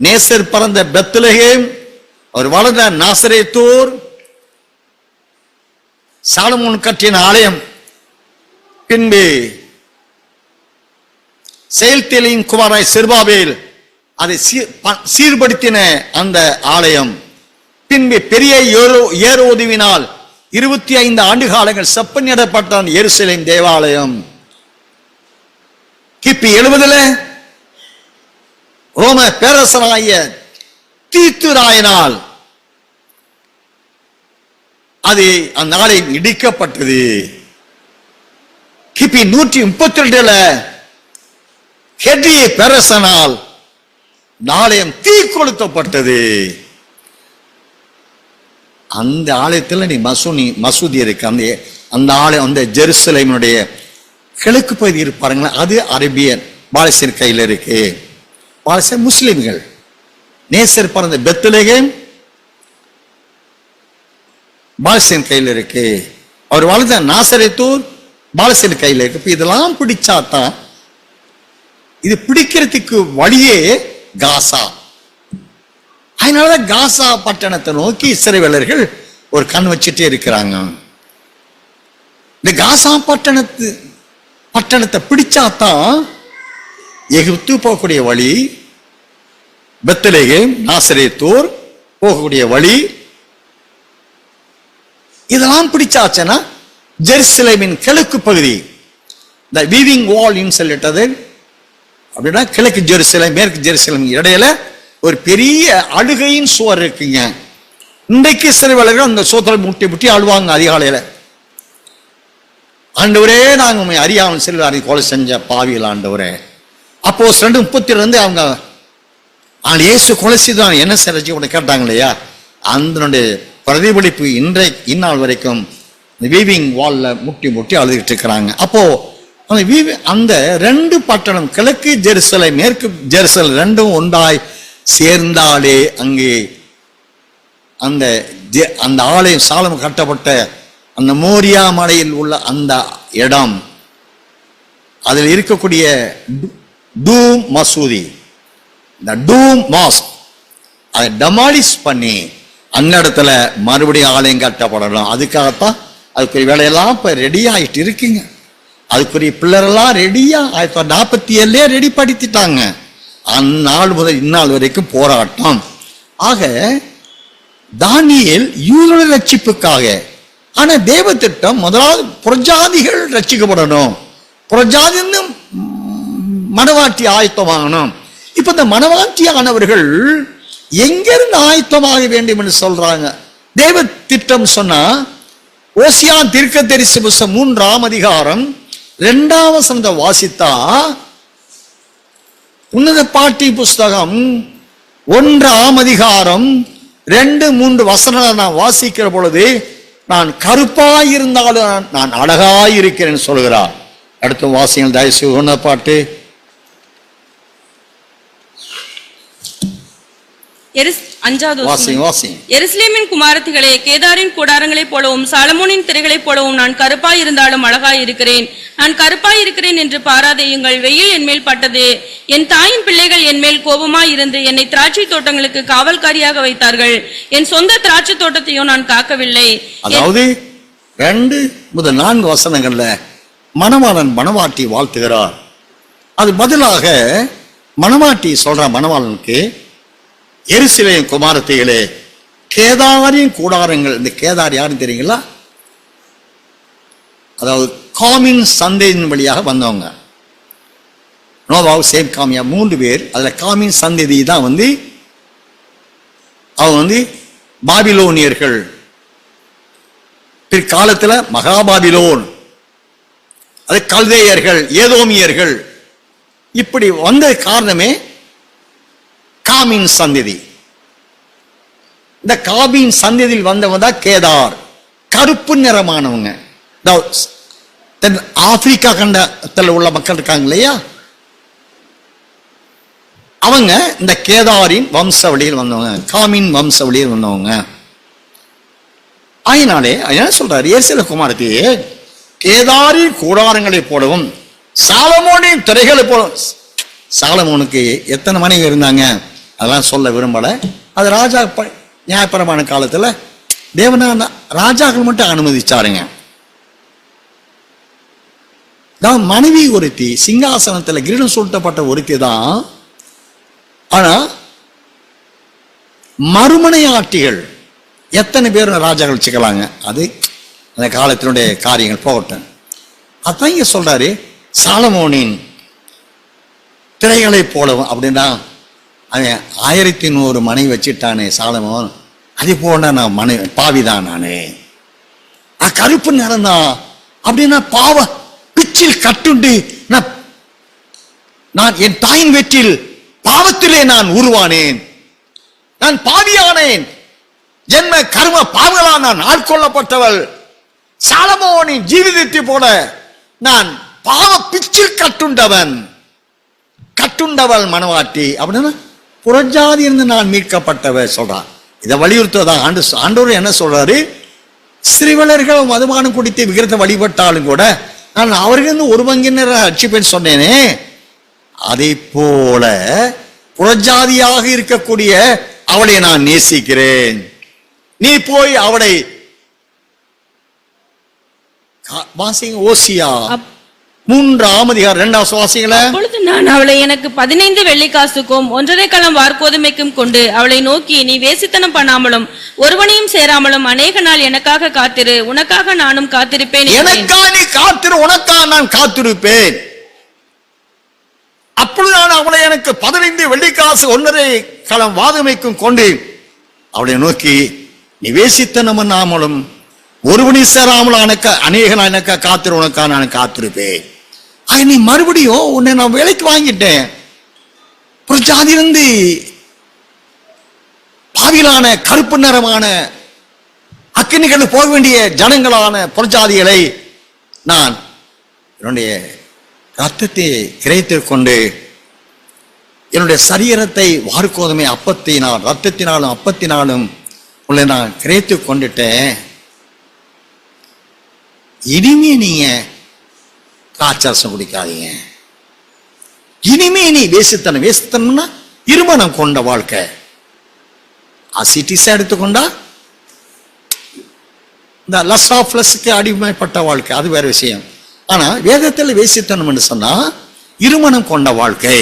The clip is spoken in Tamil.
நேசர் பறந்த பெத்லகேம் அவர் வளர்ந்த நாசரேத்தூர் சாலமோன் கட்டின ஆலயம். பின்பு செயல்தேலின் குமாராய் செருபாபேல் அதை சீர்படுத்தின அந்த ஆலயம். பின்பு பெரிய ஏரோ ஏரோதுவினால் இருபத்தி ஐந்து ஆண்டு காலங்கள் செப்பனிடப்பட்டான் எருசலேம் தேவாலயம். கிபி எழுபதுல ரோம பேரரசனாகிய தீத்துராயனால் அது அந்நாளை இடிக்கப்பட்டது. கிபி நூற்றி முப்பத்தி ரெண்டுல ஹெட்ரி பேரரசனால் நாளையம் தீ கொளுத்தப்பட்டது அந்த ஆலயத்தில் நீ மசூனி மசூதி இருக்கு. அந்த அந்த ஆலயம் அந்த ஜெருசலேமினுடைய கிழக்கு பகுதி இருப்பாருங்களா அது அரேபியன் பாலஸ்தீன் கையில் இருக்கு. பாலஸ்தீன் முஸ்லிம்கள். நேசர் பிறந்த பெத்துலேகம் பாலஸ்தீன் கையில் இருக்கு. அவர் வாழ்ந்த நாசரைத்தூர் பாலஸ்தீன் கையில் இருக்கு. இப்போ இதெல்லாம் பிடிச்சாதான் இது பிடிக்கிறதுக்கு வழியே காசா. அதனாலதான் காசா பட்டணத்தை நோக்கி இஸ்ரவேலர்கள் ஒரு கண் வச்சுட்டே இருக்கிறாங்க. இந்த காசா பட்டணத்து பட்டணத்தை பிடிச்சாதான் எகிப்து போகக்கூடிய வழி பெத்தலேகே நாசரேத்தூர் போகக்கூடிய வழி. இதெல்லாம் பிடிச்சாச்சுன்னா ஜெருசலேமின் கிழக்கு பகுதி. இந்த வீவிங் வால் சொல்லிட்டது. அப்படின்னா கிழக்கு ஜெருசலேம் மேற்கு ஜெருசலேம் இடையில ஒரு பெரிய அழுகையின் சுவர் இருக்குங்க. இன்றைக்கு சிறுவலர்கள் அந்த சோத்திர முட்டி முட்டி அழுவாங்க அதிகாலையில. ஆண்டவரே நாங்கள் உண்மை அறியாமல் செல்வாரி கொலை செஞ்ச பாவியில் ஆண்டவரே. அப்போ ரெண்டு முப்பத்தி ரெண்டு அவங்க ஆனால் இயேசு கொலை செய்தான் என்ன செஞ்சு உடனே கேட்டாங்க இல்லையா அதனுடைய பிரதிபலிப்பு இன்றை இந்நாள் வரைக்கும் இந்த வீவிங் வால்ல முட்டி முட்டி அழுதுகிட்டு இருக்கிறாங்க. அப்போ அந்த வீவி அந்த ரெண்டு பட்டணம் கிழக்கு ஜெருசலை மேற்கு ஜெருசல் ரெண்டும் ஒன்றாய் சேர்ந்தாலே அங்கே அந்த ஜெ- அந்த ஆலயம் சாலம் கட்டப்பட்ட அந்த மோரியா மலையில் உள்ள அந்த இடம். அதில் இருக்கக்கூடிய டூம் மசூதி இந்த டூம் மாஸ்க் அதை டமாலிஸ் பண்ணி அந்த இடத்துல மறுபடியும் ஆலயம் கட்டப்படணும். அதுக்காகத்தான் அதுக்குரிய வேலையெல்லாம் இப்போ ரெடி ஆயிட்டு இருக்குங்க. அதுக்குரிய பிள்ளைகள்லாம் ரெடியாக ஆயிரத்தி தொள்ளாயிரத்தி நாற்பத்தி ஏழுலயே ரெடி படுத்திட்டாங்க. அந்நாள் முதல் இந்நாள் வரைக்கும் போராட்டம். ஆக தானியல் யூதன ரட்சிப்புக்காக ஆனால் தேவ திட்டம் முதலாவது புரஜாதிகள் ரட்சிக்கப்படணும். புரஜாதின்னு மனவாட்டி ஆயத்தமாகணும். இப்ப இந்த மனவாட்டி ஆனவர்கள் எங்கிருந்து ஆயத்தமாக வேண்டும் என்று சொல்றாங்க? தேவ திட்டம் சொன்னா ஓசியா தீர்க்க தரிசி புஸ்தகம் மூன்றாம் அதிகாரம் இரண்டாம் வசனத்தை வாசித்தா உன்னத பாட்டி புஸ்தகம் ஒன்றாம் அதிகாரம் ரெண்டு மூன்று வசனங்களை நான் வாசிக்கிற பொழுது நான் கருப்பாயிருந்தாலும் நான்- அழகாயிருக்கிறேன் சொல்கிறார். அடுத்த வாசியங்கள் தயவுசெய்து உன்னத பாட்டு எருஸ் அஞ்சாவது வசனம். வாசிங்க வாசிங்க எருசலேமின் குமாரத்திகளே கேதாரின் கூடாரங்களைப் போலவும் சாலமோனின் திரைகளைப் போலவும் நான் கருப்பாய் இருந்தாலும் அழகாய் இருக்கிறேன். நான் கருப்பாய் இருக்கிறேன் என்று பாராதேயுங்கள். வெயில் என் மேல் பட்டது. என் தாயின் பிள்ளைகள் என் மேல் கோபமாய் இருந்து என்னை திராட்சை தோட்டங்களுக்கு காவல்காரியாக வைத்தார்கள். என் சொந்த திராட்சை தோட்டத்தையும் நான் காக்கவில்லை. அதாவது ரெண்டு முதல் நான்கு வசனங்கள்ல மணவாளன் மணவாட்டி வாழ்த்துகிறார். அது பதிலாக மணவாட்டி சொல்ற மணவாளனுக்கு எருசிலையும் குமாரத்தைகளே கேதாரின் கூடாரங்கள் இந்த கேதார் யாருன்னு தெரியுங்களா? அதாவது காமின் சந்தையின் வழியாக வந்தவங்க. நோவாவு சேம் காமியா மூன்று பேர். அதில் காமின் சந்ததி தான் வந்து அவங்க வந்து பாபிலோனியர்கள். பிற்காலத்தில் மகாபாபிலோன். அது கல்தேயர்கள் ஏதோமியர்கள். இப்படி வந்த காரணமே காமின் சந்ததி இந்த காபின் சந்ததியில் வந்தவங்க தான் கேதார். கருப்பு நிறமானவங்க. தென் ஆப்பிரிக்கா கண்டத்தில் உள்ள மக்கள் இருக்காங்க இல்லையா? அவங்க இந்த கேதாரின் வம்சவழியில் வந்தவங்க. காமின் வம்சவழியில் வந்தவங்க. ஆயினாலே என்ன சொல்றாரு ஏசில குமாரத்தி கேதாரின் கூடாரங்களை போலவும் சாலமோனின் திரைகளை போலவும் சாலமோனுக்கு எத்தனை மனைவி இருந்தாங்க? அதெல்லாம் சொல்ல விரும்பலை. அது ராஜா ப- நியாயப்பிரமாண காலத்தில் தேவனா ராஜாக்கள் மட்டும் அனுமதிச்சாருங்க. தான் மனைவி ஒருத்தி சிங்காசனத்தில் கிரீடம் சூட்டப்பட்ட ஒருத்தி தான். ஆனா மறுமனையாட்டிகள் எத்தனை பேர் ராஜாக்கள் வச்சுக்கலாங்க. அது அந்த காலத்தினுடைய காரியங்கள் போகட்டும். அதான் இங்க சொல்றாரு சாலமோனின் திரைகளை போலவும் அப்படின்னா அவன் ஆயிரத்தி நூறு மனை வச்சுட்டானே சாலமோன். அதே போல நான் மனை பாவிதான் நானே. நான் கருப்பு நிறந்தான் அப்படின்னா பாவ பிச்சில் கட்டுண்டு நான் நான் என் தாயின் வெற்றில் பாவத்திலே நான் உருவானேன். நான் பாவியானேன். ஜென்ம கர்ம பாவங்களால் நான் ஆட்கொள்ளப்பட்டவள். சாலமோனின் ஜீவிதத்தை போல நான் பாவ பிச்சில் கட்டுண்டவன். கட்டுண்டவள் மனவாட்டி. அப்படின்னா புறஜாதி இருந்து நான் மீட்கப்பட்டவர் சொல்றான். இதை வலியுறுத்துவதான் ஆண்டு ஆண்டவர் என்ன சொல்றாரு? சிறுவலர்கள் மதுபானம் குடித்து விக்கிரத்தை வழிபட்டாலும் கூட நான் அவர்களிருந்து ஒரு பங்கினரை ரட்சிப்பேன் சொன்னேனே. அதை போல புறஜாதியாக இருக்கக்கூடிய அவளை நான் நேசிக்கிறேன். நீ போய் அவளை வாசிங்க ஓசியா. மூன்றாம் அதிகாரம் இரண்டாம் சுவாசிங்கள அப்பொழுது நான் அவளை எனக்கு பதினைந்து வெள்ளிக்காசுக்கும் ஒன்றரை களம் வார்கோதுமைக்கும் கொண்டு அவளை நோக்கி நீ வேசித்தனம் பண்ணாமலும் ஒருவனையும் சேராமலும் அநேக நாள் எனக்காக காத்திரு உனக்காக நானும் காத்திருப்பேன் என்றேன். எனக்கா நீ காத்திரு உனக்கா நான் காத்திருப்பேன். அப்பொழுது நான் அவளை எனக்கு பதினைந்து வெள்ளிக்காசு ஒன்றரை களம் வாதுமைக்கும் கொண்டு அவளை நோக்கி நீ வேசித்தனம் நாமலும் ஒருவனி சேராமல் எனக்கு அநேக நான் எனக்கா காத்திரு உனக்கா நான் காத்திருப்பேன். ஆக நீ மறுபடியும் உன்னை நான் வேலைக்கு வாங்கிட்டேன். ஒரு ஜாதியிலிருந்து பாவிலான கருப்பு நிறமான அக்கினிகள் போக வேண்டிய ஜனங்களான புறஜாதிகளை நான் என்னுடைய ரத்தத்தை கிரைத்துக் கொண்டு என்னுடைய சரீரத்தை வார்க்கோதுமை அப்பத்தினால் ரத்தத்தினாலும் அப்பத்தினாலும் உள்ள நான் கிரைத்து கொண்டுட்டேன். இனிமே நீங்க காச்சாசம் குடிக்காதீங்க. இனிமே நீ வேசித்தனம் வேசித்தனம்னா இருமணம் கொண்ட வாழ்க்கை. அசிட்டிஸா எடுத்துக்கொண்டா இந்த லஸ் ஆஃப் லஸ்க்கு அடிமைப்பட்ட வாழ்க்கை அது வேற விஷயம். ஆனா வேதத்தில் வேசித்தனம் சொன்னால் சொன்னா இருமணம் கொண்ட வாழ்க்கை.